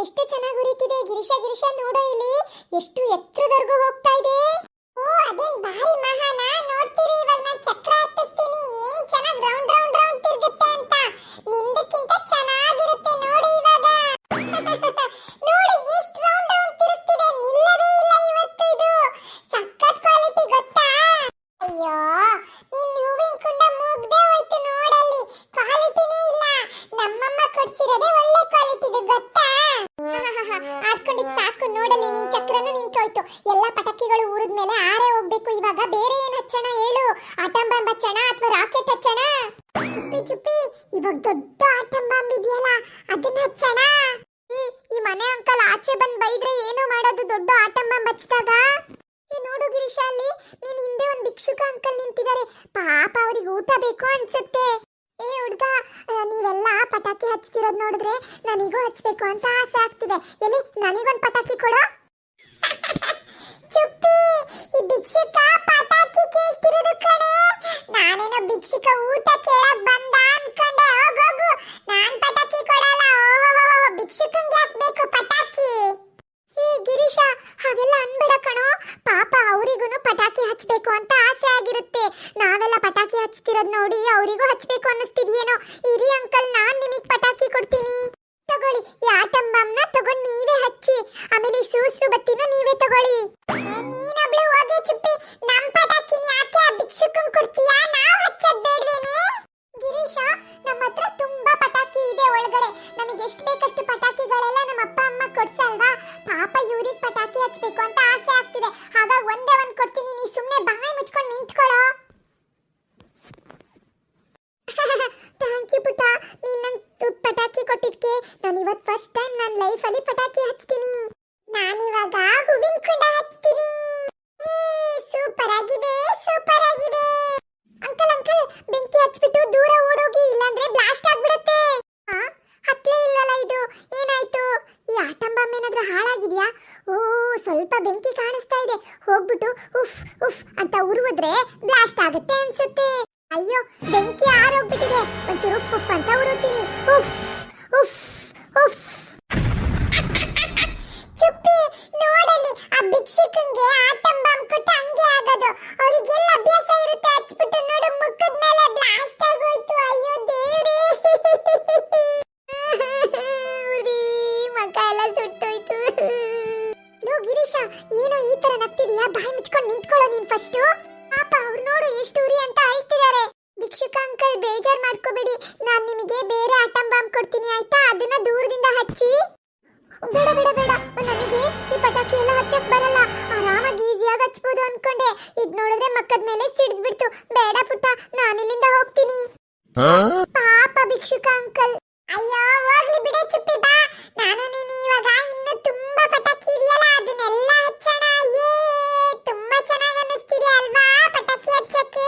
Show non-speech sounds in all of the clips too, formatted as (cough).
ಎಷ್ಟು ಚೆನ್ನಾಗಿ ಉರಿತಿದೆ. ಗಿರಿಶ ಗಿರಿಶ, ನೋಡು ಇಲ್ಲಿ. ಎಷ್ಟು ಎತ್ತರದವರೆಗೂ ಹೋಗ್ತಾ ಇದೆ. ಓ, ಅದೇನ್ ಭಾರಿ ಮಹಾನ. ನೋಡ್ತೀರಿ, ಇವಾಗ ನಾನು ಚಕ್ರ ಹತ್ತಿಸ್ತೀನಿ. ಏನ್ ಚೆನ್ನಾಗಿ ರೌಂಡ್ ರೌಂಡ್ ಆಡ್ಕೊಂಡಿದ್ ಸಾಕು ನೋಡಲಿ ನಿನ್ ಚಕ್ರನು ನಿಂತೋಯ್ತು. ಎಲ್ಲ ಪಟಾಕಿಗಳು ಊರಿದ ಮೇಲೆ ಆರೇ ಹೋಗ್ಬೇಕು. ಇವಾಗ ಬೇರೆ ಏನ್ ಹಚ್ಚಣ ಹೇಳು? ಆಟಂ ಬಾಂಬ್ ಹಚ್ಚಣ ಅಥವಾ ರಾಕೆಟ್ ಹಚ್ಚಣ? ಚುಪ್ಪಿ ಚುಪ್ಪಿ, ಇವಾಗ ದೊಡ್ಡ ಆಟಂ ಬಾಂಬ್ ಇದೆಯಲ್ಲ, ಅದನ್ನ ಹಚ್ಚಣ? ಈ ಮನೆ ಅಂಕಲ್ ಆಚೆ ಬಂದ್ ಬೈದ್ರೆ ಏನು ಮಾಡೋದು ದೊಡ್ಡ ಆಟಂ ಬಾಂಬ್ ಹಚ್ಚಿದಾಗ? ಈ ನೋಡು ಗಿರೀಶ ಅಲ್ಲಿ, ನೀನ್ ಹಿಂದೆ ಒಂದ್ ಭಿಕ್ಷುಕ ಅಂಕಲ್ ನಿಂತಿದ್ದಾರೆ. ಪಾಪ ಅವ್ರಿಗೆ ಊಟ ಬೇಕು ಅನ್ಸುತ್ತೆ. ಏ, ಹುಡ್ಗ ನೀವೆಲ್ಲ ಪಟಾಕಿ ಹಚ್ತಿರೋದ್ ನೋಡಿದ್ರೆ ನನಗೂ ಹಚ್ಬೇಕು ಅಂತ ಆಸೆ ಆಗ್ತಿದೆ. ಎಲ್ಲಿ? ನನಗೊಂದು ಪಟಾಕಿ ಕೊಡು. (laughs) ಚುಪ್ಪಿ, ಈ ಭಿಕ್ಷುಕ ಪಟಾಕಿ ಕೇಳ್ತಿರೋದು ಕಣೆ. ನಾನೇನೋ ಭಿಕ್ಷುಕ ಊಟ ಕೇಳಕ್ ಬಂದ ಅನ್ಕೊಂಡೆ. ಹೋಗೋಗು ನಾನ್ ಪಟಾಕಿ ಕೊಡಲ್ಲ. ಭಿಕ್ಷುಕಂಗೆ ಹಾಕ್ಬೇಕು ಪಟಾಕಿ? ಏ ಗಿರೀಶ ಹಾಗೆಲ್ಲ ಅನ್ಬೇಡ ಕಣೋ. ಪಾಪ ಅವರಿಗೂ ಪಟಾಕಿ ಹಚ್ಚಬೇಕು ಅಂತ ಆಸೆ ಆಗಿರುತ್ತೆ. ನಾವೆಲ್ಲ ಪಟಾಕಿ ಹಚ್ತಿರೋದ್ ನೋಡಿ ಅವರಿಗೂ ಹಚ್ಚಬೇಕು ಅನ್ನಿಸ್ತಿದ್ಯೇನೋ. ಇರಿ ಅಂಕಲ್, ನಾನ್ ನಿಮಗ್ ಪಟಾಕಿ ಕೊಡ್ತೀನಿ. ತಗೊಳ್ಳಿ, ಈ ಆಟಂ ಬಾಂಬ್ನ ತಗೊಂಡ್ ನೀವೇ ಹಚ್ಚಿ. ಆಮೇಲೆ ಸೂಸು ಬತ್ತಿನ ನೀವೇ ತಗೊಳ್ಳಿ. ಹಾಳಾಗಿದ್ಯಾ? ಓ, ಸ್ವಲ್ಪ ಬೆಂಕಿ ಕಾಣಿಸ್ತಾ ಇದೆ. ಹೋಗ್ಬಿಟ್ಟು ಉಫ್ ಉಫ್ ಅಂತ ಉರುವುದ್ರೆ ಬ್ಲಾಸ್ಟ್ ಆಗುತ್ತೆ ಅನ್ಸುತ್ತೆ. ಅಯ್ಯೋ, ಬೆಂಕಿ ಆರೋಗ್ಬಿಟ್ಟಿದೆ. ಒಂಚೂರು ಉಫ್ ಅಂತ ಉರುತ್ತೀನಿ ಉಫ್ ಉಫ್ ಉಫ್. ಲೋ ಗಿರೀಶ ಏನೋ ಈ ತರ ನಗ್ತಿದೀಯಾ? ಬಾಯಿ ಮುಚ್ಕೊಂಡು ನಿಂತ್ಕೊಳ್ಳೋ ನೀನ್ ಫಸ್ಟ್ ಪಾಪ ಅವ್ರು ನೋಡು ಎಷ್ಟು ಉರಿ ಅಂತ ಅಳ್ತಿದ್ದಾರೆ ಭಿಕ್ಷುಕ ಅಂಕಲ್ ಬೇಜಾರ್ ಮಾಡ್ಕೋಬೇಡಿ. ನಾನ್ ನಿಮಗೆ ಬೇರೆ ಆಟಂ ಬಾಂಬ್ ಕೊಡ್ತೀನಿ ಆಯ್ತಾ? ಅದನ್ನ ದೂರದಿಂದ ಹಚ್ಚಿ. ಬೇಡ ಬೇಡ ಬೇಡ. ನನಗೆ ಈ ಪಟಾಕಿ ಎಲ್ಲ ಹಚ್ಚಕ್ ಬರಲ್ಲ. ಆರಾಮಾಗಿ ಈಸಿಯಾಗಿ ಹಚ್ಬೋದು ಅನ್ಕೊಂಡೆ. ಇದ್ ನೋಡಿದ್ರೆ ಮಕ್ಕದ ಮೇಲೆ ಸಿಡ್ದ್ಬಿಡ್ತು ಬೇಡ ಪುಟ್ಟ ನಾನಿಲ್ಲಿಂದ ಹೋಗ್ತೀನಿ. ಪಾಪ ಭಿಕ್ಷುಕ ಅಂಕಲ್ ಅಯ್ಯೋ, ಹೋಗ್ಲಿ ಬಿಡೆ ಚುಪ್ಪಿ ಬಾ. ನಾನು ನೀನು ಇವಾಗ ಇನ್ನು ತುಂಬಾ ಪಟಾಕಿ ಇದೆಯಲ್ಲ ಅದನ್ನೆಲ್ಲ ಹಚ್ಚೋಣ. ಏ, ತುಂಬಾ ಚೆನ್ನಾಗಿ ಅನ್ನಿಸ್ತಿದೆ ಅಲ್ವಾ ಪಟಾಕಿ ಹಚ್ಚಕ್ಕೆ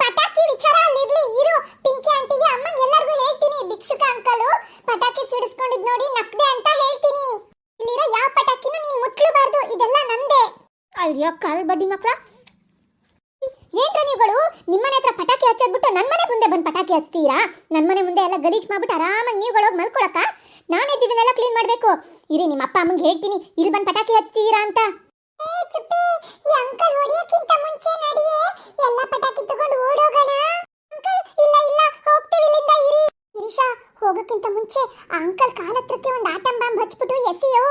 ಪಟಾಕಿ ವಿಚಾರ ಅಲ್ಲಿರ್ಲಿ ಇರು. ಪಿಂಕಿ ಆಂಟಿಗೆ ಅಮ್ಮಂಗೆ ಎಲ್ಲರಿಗೂ ಹೇಳ್ತೀನಿ, ಭಿಕ್ಷುಕ ಅಂಕಲು. ಪಟಾಕಿ ಸಿಡಿಸ್ಕೊಂಡಿದ್ ನೋಡಿ ನಕ್ದೆ ಅಂತ ಹೇಳ್ತೀನಿ. ಇಲ್ಲಿರೋ ಯಾವ ಪಟಾಕಿನೂ ನೀನ್ ಮುಟ್ಲಬಾರ್ದು, ಇದೆಲ್ಲ ನಂದೆ. ಅಯ್ಯೋ ಕಳ್ ಬಡ್ಡಿ ಮಕ್ಳ. ಏನ್ರ ನೀವುಗಳು? ನಿಮ್ಮನೆ ಹತ್ರ ಪಟಾಕಿ ಹಚ್ಚೋದ್ಬಿಟ್ಟು ನನ್ನ ಮನೆ ಮುಂದೆ ಬಂದು ಪಟಾಕಿ ಹಚ್ತೀರಾ? ನನ್ನ ಮನೆ ಮುಂದೆ ಎಲ್ಲ ಗಲೀಜ್ ಮಾಡ್ಬಿಟ್ಟು ಆರಾಮಾಗಿ ನೀವುಗಳು ಹೋಗಿ ಮಲ್ಕೊಳಕ ನಾನು ಎದ್ದಿದ್ದನ್ನೆಲ್ಲ ಕ್ಲೀನ್ ಮಾಡಬೇಕು. ಇರಿ ನಿಮ್ಮ ಅಪ್ಪ ಅಮ್ಮಂಗೆ ಹೇಳ್ತೀನಿ. ಇಲ್ಲಿ ಬಂದು ಪಟಾಕಿ ಹಚ್ತೀರಾ ಅಂತ. ಚುಪ್ಪಿ ಈ ಅಂಕಲ್ ಹೊಡಿಯೋಕ್ಕಿಂತ ಮುಂಚೆ ನಡಿಯೇ? ಎಲ್ಲ ಪಟಾಕಿ ತಗೊಂಡು ಓಡೋಗೋಣ? ಅಂಕಲ್ ಇಲ್ಲ ಇಲ್ಲ ಹೋಗ್ತೀವಿ ಇಲ್ಲಿಂದ ಇರಿ. ಗಿರೀಶ ಹೋಗೋಕ್ಕಿಂತ ಮುಂಚೆ ಆ ಅಂಕಲ್ ಕಾಲ ಹತ್ರಕ್ಕೆ ಒಂದು ಆಟಂ ಬಾಂಬ್ ಹಚ್ಬಿಟ್ಟು ಎಸಿಯೋ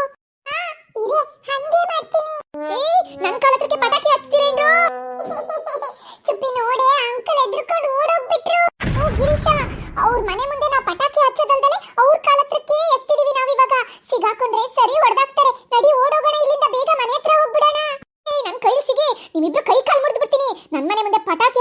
ಇರೆ ಹಂಗೆ ಮಾಡ್ತೀನಿ. ಏ ನನ್ನ ಕಾಲ ಹತ್ರಕ್ಕೆ ಪಟಾಕಿ ನಿಮ್ಮಿಬ್ರು ಕೈ ಕಾಲು ಮುರಿದು ಬಿಡ್ತೀನಿ. ನನ್ನ ಮನೆ ಮುಂದೆ ಪಟಾಕಿ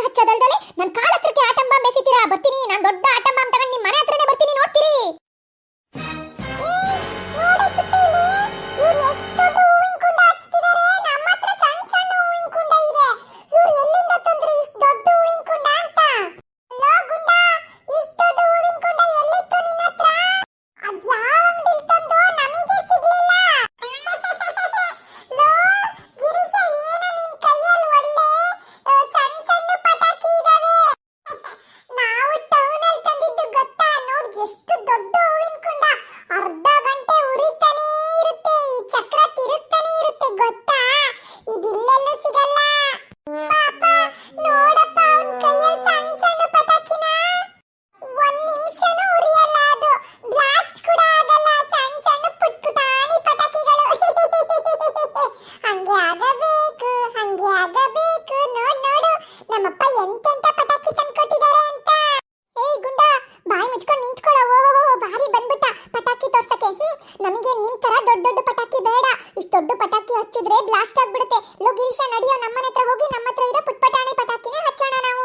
ಅಯ್ಯೋ ನಮ್ಮನೆ ಹತ್ರ ಹೋಗಿ ನಮ್ಮ ಹತ್ರ ಇರೋ ಪುಟ್ಪಟಾಣಿ ಪಟಾಕಿನ ಹಚ್ಚೋಣ ನಾವು.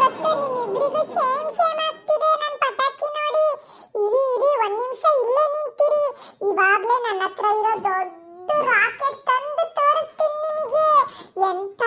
ಗೊತ್ತು ನಿಮ್ಮಿಬ್ಬರಿಗೂ ಶೇಮ್ ಪಟಾಕಿ ನೋಡಿ. ಇರಿ ಇರಿ, ಒಂದ್ ನಿಮಿಷ ಇಲ್ಲೇ ನಿಂತಿರಿ. ಇವಾಗ್ಲೇ ನನ್ನ ಹತ್ರ ಇರೋ ದೊಡ್ಡ ರಾಕೆಟ್ ತಂದು ತೋರಿಸ್ತೀನಿ ನಿಮಗೆ. ಎಂತ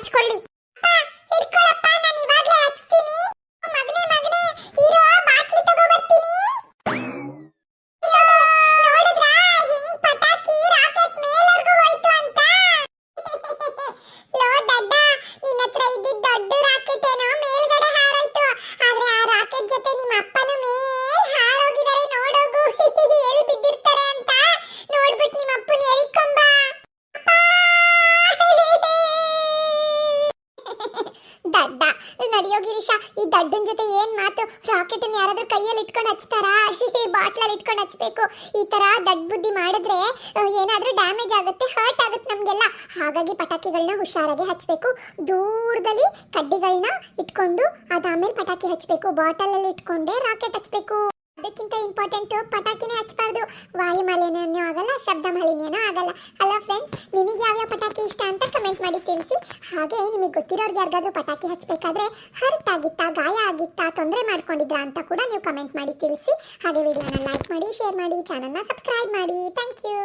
பச்சை கொல்லி ದಡ್ಡ ನಡೆಯೋ ಈ ದಡ್ಡನ ಜೊತೆ ಏನ್ ಮಾತು? ರಾಕೆಟ್ ಯಾರಾದ್ರೂ ಕೈಯಲ್ಲಿ ಇಟ್ಕೊಂಡು ಹಚ್ತಾರಾ? ಬಾಟ್ಲಲ್ಲಿ ಇಟ್ಕೊಂಡು ಹಚ್ಬೇಕು. ಈ ತರ ದಡ್ ಬುದ್ಧಿ ಮಾಡಿದ್ರೆ ಏನಾದ್ರೂ ಡ್ಯಾಮೇಜ್ ಆಗುತ್ತೆ ಹರ್ಟ್ ಆಗುತ್ತೆ ನಮಗೆಲ್ಲ. ಹಾಗಾಗಿ ಪಟಾಕಿಗಳನ್ನ ಹುಷಾರಾಗಿ ಹಚ್ಚಬೇಕು ದೂರದಲ್ಲಿ ಕಡ್ಡಿಗಳನ್ನ ಇಟ್ಕೊಂಡು ಅದಾದ್ಮೇಲೆ ಪಟಾಕಿ ಹಚ್ಚಬೇಕು ಬಾಟಲಲ್ಲಿ ಇಟ್ಕೊಂಡೆ ರಾಕೆಟ್ ಹಚ್ಚಬೇಕು ಅದಕ್ಕಿಂತ ಇಂಪಾರ್ಟೆಂಟು ಪಟಾಕಿನೇ ಹಚ್ಚಬಾರ್ದು. ವಾಯು ಮಾಲಿನ್ಯನೂ ಆಗಲ್ಲ ಶಬ್ದ ಮಾಲಿನ್ಯನೂ ಆಗಲ್ಲ. ಅಲ್ಲ ಫ್ರೆಂಡ್ಸ್ ನಿಮಗೆ ಯಾವ್ಯಾವ ಪಟಾಕಿ ಇಷ್ಟ ಅಂತ ಕಮೆಂಟ್ ಮಾಡಿ ತಿಳಿಸಿ. ಹಾಗೆ ನಿಮಗೆ ಗೊತ್ತಿರೋರ್ಗೆ ಯಾರಿಗಾದ್ರೂ ಪಟಾಕಿ ಹಚ್ಚಬೇಕಾದ್ರೆ ಹರ್ಟ್ ಆಗಿತ್ತಾ ಗಾಯ ಆಗಿತ್ತಾ, ತೊಂದರೆ ಮಾಡ್ಕೊಂಡಿದ್ದ ಅಂತ ಕೂಡ ನೀವು ಕಮೆಂಟ್ ಮಾಡಿ ತಿಳಿಸಿ. ಹಾಗೆ ವಿಡಿಯೋನ ಲೈಕ್ ಮಾಡಿ ಶೇರ್ ಮಾಡಿ ಚಾನಲ್ನ ಸಬ್ಸ್ಕ್ರೈಬ್ ಮಾಡಿ. Thank you